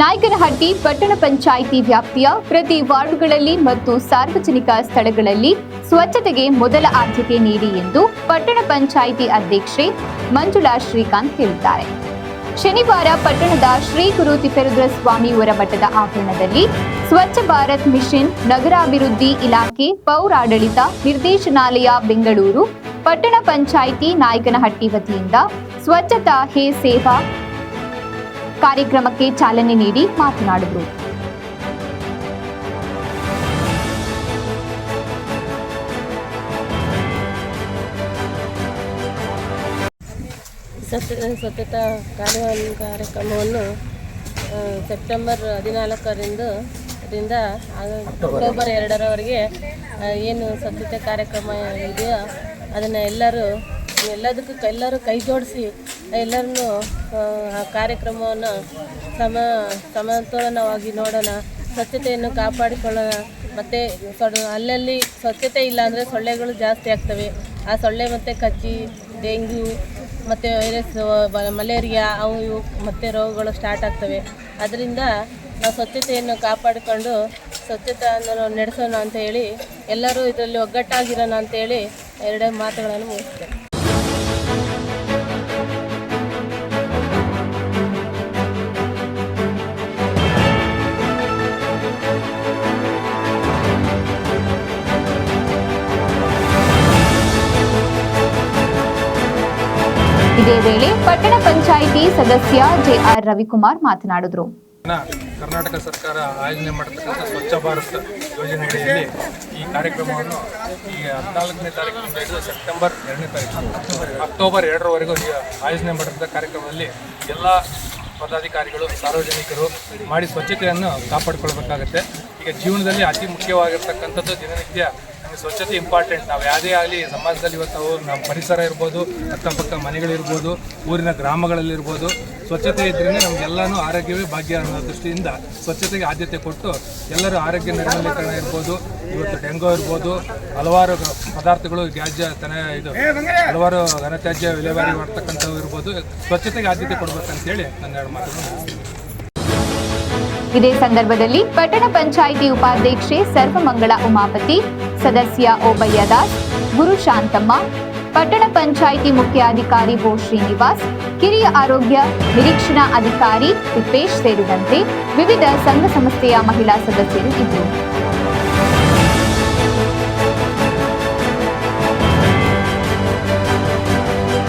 ನಾಯಕನಹಟ್ಟಿ ಪಟ್ಟಣ ಪಂಚಾಯಿತಿ ವ್ಯಾಪ್ತಿಯ ಪ್ರತಿ ವಾರ್ಡ್ಗಳಲ್ಲಿ ಮತ್ತು ಸಾರ್ವಜನಿಕ ಸ್ಥಳಗಳಲ್ಲಿ ಸ್ವಚ್ಛತೆಗೆ ಮೊದಲ ಆದ್ಯತೆ ನೀಡಿ ಎಂದು ಪಟ್ಟಣ ಪಂಚಾಯಿತಿ ಅಧ್ಯಕ್ಷೆ ಮಂಜುಳಾ ಶ್ರೀಕಾಂತ್ ಹೇಳಿದ್ದಾರೆ. ಶನಿವಾರ ಪಟ್ಟಣದ ಶ್ರೀ ಗುರು ತಿಪ್ಪೇರುದ್ರ ಸ್ವಾಮಿ ಹೊರಮಠದ ಆವರಣದಲ್ಲಿ ಸ್ವಚ್ಛ ಭಾರತ್ ಮಿಷನ್ ನಗರಾಭಿವೃದ್ಧಿ ಇಲಾಖೆ ಪೌರಾಡಳಿತ ನಿರ್ದೇಶನಾಲಯ ಬೆಂಗಳೂರು, ಪಟ್ಟಣ ಪಂಚಾಯಿತಿ ನಾಯಕನಹಟ್ಟಿ ವತಿಯಿಂದ ಸ್ವಚ್ಛತಾ ಹೇ ಸೇವಾ ಕಾರ್ಯಕ್ರಮಕ್ಕೆ ಚಾಲನೆ ನೀಡಿ ಮಾತನಾಡಿದರು. ಸ್ವಚ್ಛ ಸ್ವಚ್ಛತಾ ಕಾರ್ಯ ಕಾರ್ಯಕ್ರಮವನ್ನು ಸೆಪ್ಟೆಂಬರ್ ಹದಿನಾಲ್ಕರಿಂದ, ರಿಂದ ಅಕ್ಟೋಬರ್ ಎರಡರವರೆಗೆ ಏನು ಸ್ವಚ್ಛತೆ ಕಾರ್ಯಕ್ರಮ ಇದೆಯೋ ಅದನ್ನು ಎಲ್ಲರೂ, ಎಲ್ಲದಕ್ಕೂ ಎಲ್ಲರೂ ಕೈ ಜೋಡಿಸಿ ಎಲ್ಲರನ್ನೂ ಆ, ಕಾರ್ಯಕ್ರಮವನ್ನು ಸಮ ಸಮತೋಲನವಾಗಿ ನೋಡೋಣ ಸ್ವಚ್ಛತೆಯನ್ನು ಕಾಪಾಡಿಕೊಳ್ಳೋಣ. ಮತ್ತು ಅಲ್ಲಲ್ಲಿ ಸ್ವಚ್ಛತೆ ಇಲ್ಲ ಅಂದರೆ ಸೊಳ್ಳೆಗಳು ಜಾಸ್ತಿ ಆಗ್ತವೆ. ಆ ಸೊಳ್ಳೆ ಮತ್ತು ಕಚ್ಚಿ ಡೆಂಗ್ಯೂ ಮತ್ತು ವೈರಸ್ ಮಲೇರಿಯಾ ಅವು ಇವು ಮತ್ತು ರೋಗಗಳು ಸ್ಟಾರ್ಟ್ ಆಗ್ತವೆ. ಅದರಿಂದ ನಾವು ಸ್ವಚ್ಛತೆಯನ್ನು ಕಾಪಾಡಿಕೊಂಡು ಸ್ವಚ್ಛತೆಯನ್ನು ನಡೆಸೋಣ ಅಂತ ಹೇಳಿ ಎಲ್ಲರೂ ಇದರಲ್ಲಿ ಒಗ್ಗಟ್ಟಾಗಿರೋಣ ಅಂತೇಳಿ ಎರಡೇ ಮಾತುಗಳನ್ನು ಮುಗಿಸ್ತೇನೆ. ಇದೇ ವೇಳೆ ಪಟ್ಟಣ ಪಂಚಾಯಿತಿ ಸದಸ್ಯ ಜೆಆರ್ ರವಿಕುಮಾರ್ ಮಾತನಾಡಿದರು. ಕರ್ನಾಟಕ ಸರ್ಕಾರ ಆಯೋಜನೆ ಮಾಡತಕ್ಕಂಥ ಸ್ವಚ್ಛ ಭಾರತ್ ಯೋಜನೆಯಡಿಯಲ್ಲಿ ಈ ಕಾರ್ಯಕ್ರಮವನ್ನು ಈ ಹದಿನಾಲ್ಕನೇ ತಾರೀಕಿನಿಂದ ಹಿಡಿದು ಸೆಪ್ಟೆಂಬರ್ ಎರಡನೇ ತಾರೀಕು, ಅಕ್ಟೋಬರ್ ಎರಡರವರೆಗೂ ಆಯೋಜನೆ ಮಾಡಿದಂಥ ಕಾರ್ಯಕ್ರಮದಲ್ಲಿ ಎಲ್ಲ ಪದಾಧಿಕಾರಿಗಳು, ಸಾರ್ವಜನಿಕರು ಮಾಡಿ ಸ್ವಚ್ಛತೆಯನ್ನು ಕಾಪಾಡಿಕೊಳ್ಬೇಕಾಗತ್ತೆ. ಈಗ ಜೀವನದಲ್ಲಿ ಅತಿ ಮುಖ್ಯವಾಗಿರ್ತಕ್ಕಂಥದ್ದು ದಿನನಿತ್ಯ ಸ್ವಚ್ಛತೆ ಇಂಪಾರ್ಟೆಂಟ್. ನಾವು ಯಾವುದೇ ಆಗಲಿ ಸಮಾಜದಲ್ಲಿ ಇವತ್ತು ನಾವು ನಮ್ಮ ಪರಿಸರ ಇರ್ಬೋದು, ಅಕ್ಕಪಕ್ಕ ಮನೆಗಳಿರ್ಬೋದು, ಊರಿನ ಗ್ರಾಮಗಳಲ್ಲಿರ್ಬೋದು, ಸ್ವಚ್ಛತೆ ಇದ್ರೇ ನಮಗೆಲ್ಲನೂ ಆರೋಗ್ಯವೇ ಭಾಗ್ಯ ಅನ್ನೋ ದೃಷ್ಟಿಯಿಂದ ಸ್ವಚ್ಛತೆಗೆ ಆದ್ಯತೆ ಕೊಟ್ಟು ಎಲ್ಲರೂ ಆರೋಗ್ಯ ನಿರ್ಮಲೀಕರಣ ಇರ್ಬೋದು, ಇವತ್ತು ಡೆಂಗೋ ಇರ್ಬೋದು, ಹಲವಾರು ಪದಾರ್ಥಗಳು, ತ್ಯಾಜ್ಯ ತನ ಇದು ಹಲವಾರು ಘನತ್ಯಾಜ್ಯ ವಿಲೇವಾರಿ ಮಾಡ್ತಕ್ಕಂಥವು ಇರ್ಬೋದು, ಸ್ವಚ್ಛತೆಗೆ ಆದ್ಯತೆ ಕೊಡ್ಬೇಕಂತೇಳಿ ನನ್ನ ಎರಡು ಮಾತನ್ನು ಇದೇ ಸಂದರ್ಭದಲ್ಲಿ ಪಟ್ಟಣ ಪಂಚಾಯಿತಿ ಉಪಾಧ್ಯಕ್ಷೆ ಸರ್ವಮಂಗಳ ಉಮಾಪತಿ, ಸದಸ್ಯ ಓಬಯ್ಯ ದಾಸ್, ಗುರು ಶಾಂತಮ್ಮ, ಪಟ್ಟಣ ಪಂಚಾಯಿತಿ ಮುಖ್ಯಾಧಿಕಾರಿ ಭೋ ಶ್ರೀನಿವಾಸ್, ಕಿರಿಯ ಆರೋಗ್ಯ ನಿರೀಕ್ಷಣಾ ಅಧಿಕಾರಿ ತಿಪ್ಪೇಶ್ ಸೇರಿದಂತೆ ವಿವಿಧ ಸಂಘ ಸಂಸ್ಥೆಯ ಮಹಿಳಾ ಸದಸ್ಯರು ಇದ್ದರು.